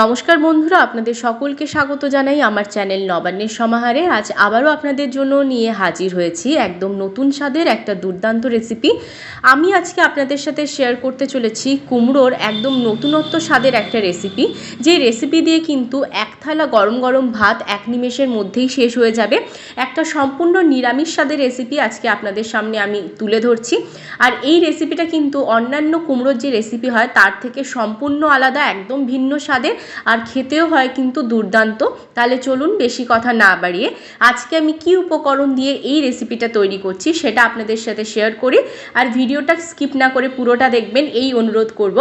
নমস্কার বন্ধুরা, আপনাদের সকলকে স্বাগত জানাই আমার চ্যানেল নবান্নের সমাহারে। আজ আবারও আপনাদের জন্য নিয়ে হাজির হয়েছি একদম নতুন স্বাদের একটা দুর্দান্ত রেসিপি আমি আজকে আপনাদের সাথে শেয়ার করতে চলেছি কুমড়োর একদম নতুনত্ব স্বাদের একটা রেসিপি যে রেসিপি দিয়ে কিন্তু এক থালা গরম গরম ভাত এক নিমেষের মধ্যেই শেষ হয়ে যাবে। একটা সম্পূর্ণ নিরামিষ স্বাদের রেসিপি আজকে আপনাদের সামনে আমি তুলে ধরছি। আর এই রেসিপিটা কিন্তু অন্যান্য কুমড়োর যে রেসিপি হয়, তার থেকে সম্পূর্ণ আলাদা, একদম ভিন্ন স্বাদের। আর খেতেও হয় কিন্তু দুর্দান্ত। তাহলে চলুন বেশি কথা না বাড়িয়ে আজকে আমি কি উপকরণ দিয়ে এই রেসিপিটা তৈরি করছি সেটা আপনাদের সাথে শেয়ার করি। আর ভিডিওটা স্কিপ না করে পুরোটা দেখবেন, এই অনুরোধ করব।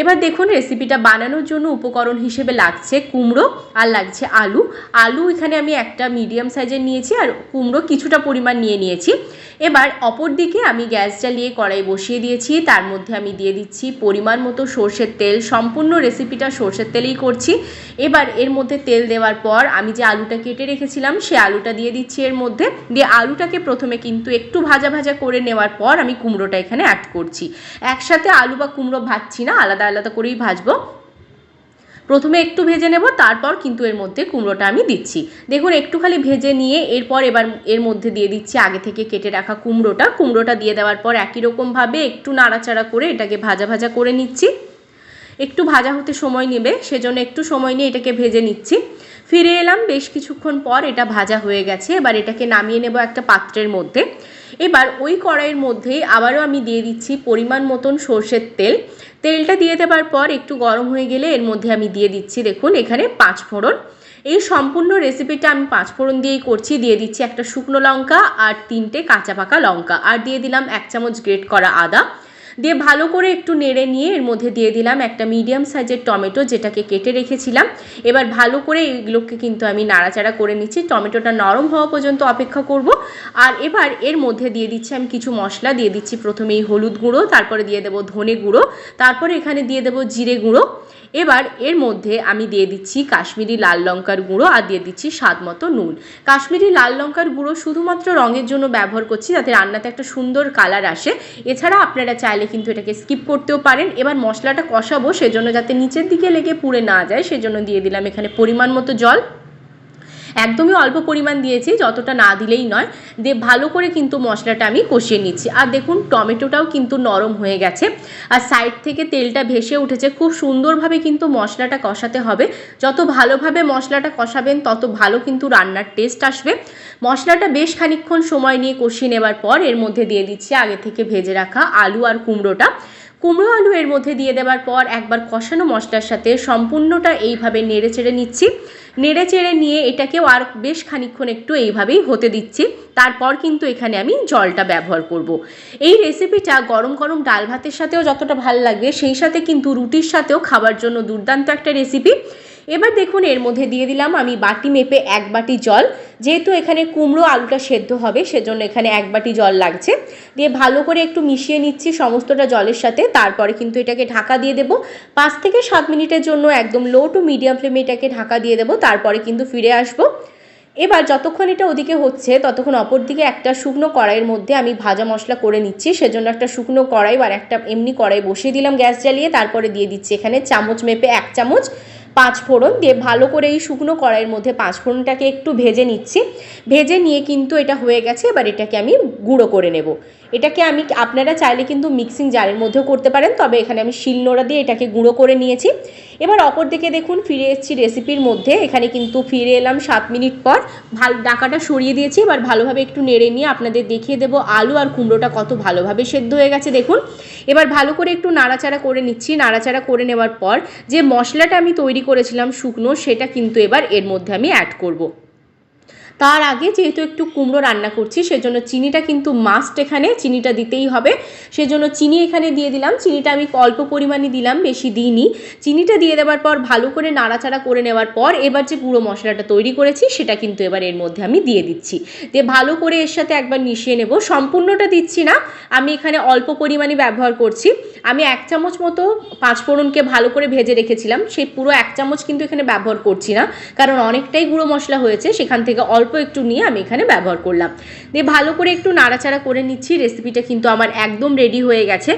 এবার দেখুন রেসিপিটা বানানোর জন্য উপকরণ হিসেবে লাগছে কুমড়ো আর লাগছে আলু। আলু এখানে আমি একটা মিডিয়াম সাইজের নিয়েছি আর কুমড়ো কিছুটা পরিমাণ নিয়ে নিয়েছি। এবার অপর দিকে আমি গ্যাস জ্বালিয়ে কড়াই বসিয়ে দিয়েছি। তার মধ্যে আমি দিয়ে দিচ্ছি পরিমাণ মতো সর্ষের তেল। সম্পূর্ণ রেসিপিটা সর্ষের তেলেই করছি। এবার এর মধ্যে তেল দেওয়ার পর আমি যে আলুটা কেটে রেখেছিলাম, সে আলুটা দিয়ে দিচ্ছি এর মধ্যে। দিয়ে আলুটাকে প্রথমে কিন্তু একটু ভাজা ভাজা করে নেওয়ার পর আমি কুমড়োটা এখানে অ্যাড করছি। একসাথে আলু বা কুমড়ো ভাজছি না, আলাদা আলাদা করেই ভাজবো। প্রথমে একটু ভেজে নেব, তারপর কিন্তু এর মধ্যে কুমড়োটা আমি দিচ্ছি। দেখুন একটু খালি ভেজে নিয়ে এরপর এবার এর মধ্যে দিয়ে দিচ্ছি আগে থেকে কেটে রাখা কুমড়োটা। কুমড়োটা দিয়ে দেওয়ার পর একই রকমভাবে একটু নাড়াচাড়া করে এটাকে ভাজা ভাজা করে নিচ্ছি। একটু ভাজা হতে সময় নেবে, সেজন্য একটু সময় নিয়ে এটাকে ভেজে নিচ্ছি। ফিরে এলাম, বেশ কিছুক্ষণ পর এটা ভাজা হয়ে গেছে, এবার এটাকে নামিয়ে নেব একটা পাত্রের মধ্যে। এবার ওই কড়াইয়ের মধ্যেই আবারও আমি দিয়ে দিচ্ছি পরিমাণ মতন সর্ষের তেল। তেলটা দিয়ে দেওয়ার পর একটু গরম হয়ে গেলে এর মধ্যে আমি দিয়ে দিচ্ছি, দেখুন, এখানে পাঁচ ফোড়ন। এই সম্পূর্ণ রেসিপিটা আমি পাঁচ ফোড়ন দিয়েই করছি, দিয়ে দিচ্ছি একটা শুকনো লঙ্কা আর তিনটে কাঁচা পাকা লঙ্কা। আর দিয়ে দিলাম এক চামচ গ্রেট করা আদা। দিয়ে ভালো করে একটু নেড়ে নিয়ে এর মধ্যে দিয়ে দিলাম একটা মিডিয়াম সাইজের টমেটো যেটাকে কেটে রেখেছিলাম। এবার ভালো করে এইগুলোকে কিন্তু আমি নাড়াচাড়া করে নিচ্ছি। টমেটোটা নরম হওয়া পর্যন্ত অপেক্ষা করব। আর এবার এর মধ্যে দিয়ে দিচ্ছি, আমি কিছু মশলা দিয়ে দিচ্ছি। প্রথমেই হলুদ গুঁড়ো, তারপরে দিয়ে দেবো ধনে গুঁড়ো, তারপরে এখানে দিয়ে দেবো জিরে গুঁড়ো। এবার এর মধ্যে আমি দিয়ে দিচ্ছি কাশ্মীরি লাল লঙ্কার গুঁড়ো আর দিয়ে দিচ্ছি স্বাদ মতো নুন। কাশ্মীরি লাল লঙ্কার গুঁড়ো শুধুমাত্র রঙের জন্য ব্যবহার করছি, যাতে রান্নাতে একটা সুন্দর কালার আসে। এছাড়া আপনারা চাইলে কিন্তু এটাকে স্কিপ করতেও পারেন। এবার মশলাটা কষাবো, সেজন্য যাতে নিচের দিকে লেগে পুড়ে না যায়, সেজন্য দিয়ে দিলাম এখানে পরিমাণ মতো জল। একদমই অল্প পরিমাণ দিয়েছি, যতটা না দিলেই নয়। দিয়ে ভালো করে কিন্তু মশলাটা আমি কষিয়ে নিচ্ছি। আর দেখুন, টমেটোটাও কিন্তু নরম হয়ে গেছে। আর সাইড থেকে তেলটা ভেসে উঠেছে। খুব সুন্দরভাবে কিন্তু মশলাটা কষাতে হবে। যত ভালোভাবে মশলাটা কষাবেন, তত ভালো কিন্তু রান্নার টেস্ট আসবে। মশলাটা বেশ খানিক্ষণ সময় নিয়ে কষিয়ে নেবার পর এর মধ্যে দিয়ে দিচ্ছি আগে থেকে ভেজে রাখা আলু আর কুমড়োটা। কুমড়ো আলু এর মধ্যে দিয়ে দেওয়ার পর একবার কষানো মশলার সাথে সম্পূর্ণটা এইভাবে নেড়ে চেড়ে নিচ্ছি। নেড়ে চেড়ে নিয়ে এটাকেও আর বেশ খানিক্ষণ একটু এইভাবেই হতে দিচ্ছি। তারপর কিন্তু এখানে আমি জলটা ব্যবহার করব। এই রেসিপিটা গরম গরম ডাল ভাতের সাথেও যতটা ভালো লাগবে সেই সাথে কিন্তু রুটির সাথেও খাবার জন্য দুর্দান্ত একটা রেসিপি এবার দেখুন, এর মধ্যে দিয়ে দিলাম আমি বাটি মেপে এক বাটি জল। যেহেতু এখানে কুমড়ো আলুটা সেদ্ধ হবে, সেজন্য এখানে এক বাটি জল লাগছে। দিয়ে ভালো করে একটু মিশিয়ে নিচ্ছি সমস্তটা জলের সাথে। তারপরে কিন্তু এটাকে ঢাকা দিয়ে দেবো। পাঁচ থেকে সাত মিনিটের জন্য একদম লো টু মিডিয়াম ফ্লেমে এটাকে ঢাকা দিয়ে দেবো। তারপরে কিন্তু ফিরে আসব। এবার যতক্ষণ এটা ওদিকে হচ্ছে, ততক্ষণ অপর দিকে একটা শুকনো কড়াইয়ের মধ্যে আমি ভাজা মশলা করে নিচ্ছি। সেজন্য একটা শুকনো কড়াই আর একটা এমনি কড়াই বসিয়ে দিলাম গ্যাস জ্বালিয়ে। তারপরে দিয়ে দিচ্ছি এখানে চামচ মেপে এক চামচ পাঁচ ফোড়ন দিয়ে ভালো করে এই শুকনো কড়াইয়ের মধ্যে পাঁচ ফোড়নটাকে একটু ভেজে নিচ্ছি। ভেজে নিয়ে কিন্তু এটা হয়ে গেছে, এবার এটাকে আমি গুঁড়ো করে নেব। এটাকে আমি, আপনারা চাইলে কিন্তু মিক্সিং জারের মধ্যেও করতে পারেন, তবে এখানে আমি শিলনোড়া দিয়ে এটাকে গুঁড়ো করে নিয়েছি। এবার অপর দিকে দেখুন, ফিরে এসেছি রেসিপির মধ্যে, এখানে কিন্তু ফিরে এলাম সাত মিনিট পর। ভালো ডাকাটা সরিয়ে দিয়েছি, এবার ভালোভাবে একটু নেড়ে নিয়ে আপনাদের দেখিয়ে দেবো আলু আর কুমড়োটা কত ভালোভাবে সেদ্ধ হয়ে গেছে, দেখুন। এবার ভালো করে একটু নাড়াচাড়া করে নিচ্ছি। নাড়াচাড়া করে নেওয়ার পর যে মশলাটা আমি তৈরি করেছিলাম শুকনো, সেটা কিন্তু এবার এর মধ্যে আমি অ্যাড করব। তার আগে যেহেতু একটু কুমড়ো রান্না করছি, সেজন্য চিনিটা কিন্তু মাস্ট এখানে, চিনিটা দিতেই হবে। সেজন্য চিনি এখানে দিয়ে দিলাম। চিনিটা আমি অল্প পরিমাণে দিলাম, বেশি দিইনি। চিনিটা দিয়ে দেওয়ার পর, ভালো করে নাড়াচাড়া করে নেওয়ার পর, এবার যে গুঁড়ো মশলাটা তৈরি করেছি, সেটা কিন্তু এবার এর মধ্যে আমি দিয়ে দিচ্ছি। দিয়ে ভালো করে এর সাথে একবার মিশিয়ে নেব। সম্পূর্ণটা দিচ্ছি না, আমি এখানে অল্প পরিমাণে ব্যবহার করছি। আমি এক চামচ মতো পাঁচফোড়নকে ভালো করে ভেজে রেখেছিলাম। সেই পুরো এক চামচ কিন্তু এখানে ব্যবহার করছি না, কারণ অনেকটাই গুঁড়ো মশলা হয়েছে, সেখান থেকে অল্প একটু নিয়ে আমি এখানে ব্যবহার করলাম। দিয়ে ভালো করে একটু নাড়াচাড়া করে নিচ্ছি রেসিপিটা কিন্তু আমার একদম রেডি হয়ে গেছে।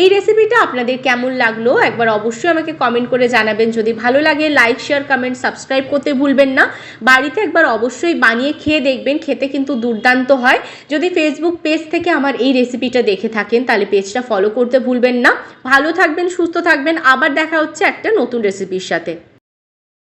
এই রেসিপিটা আপনাদের কেমন লাগল? একবার অবশ্যই আমাকে কমেন্ট করে জানাবেন। যদি ভালো লাগে লাইক শেয়ার কমেন্ট সাবস্ক্রাইব করতে ভুলবেন না। বাড়িতে একবার অবশ্যই বানিয়ে খেয়ে দেখবেন, খেতে কিন্তু দুর্দান্ত হয়। যদি ফেসবুক পেজ থেকে আমার এই রেসিপিটা দেখে থাকেন, তাহলে পেজটা ফলো করতে ভুলবেন না। ভালো থাকবেন, সুস্থ থাকবেন। আবার দেখা হচ্ছে একটা নতুন রেসিপির সাথে।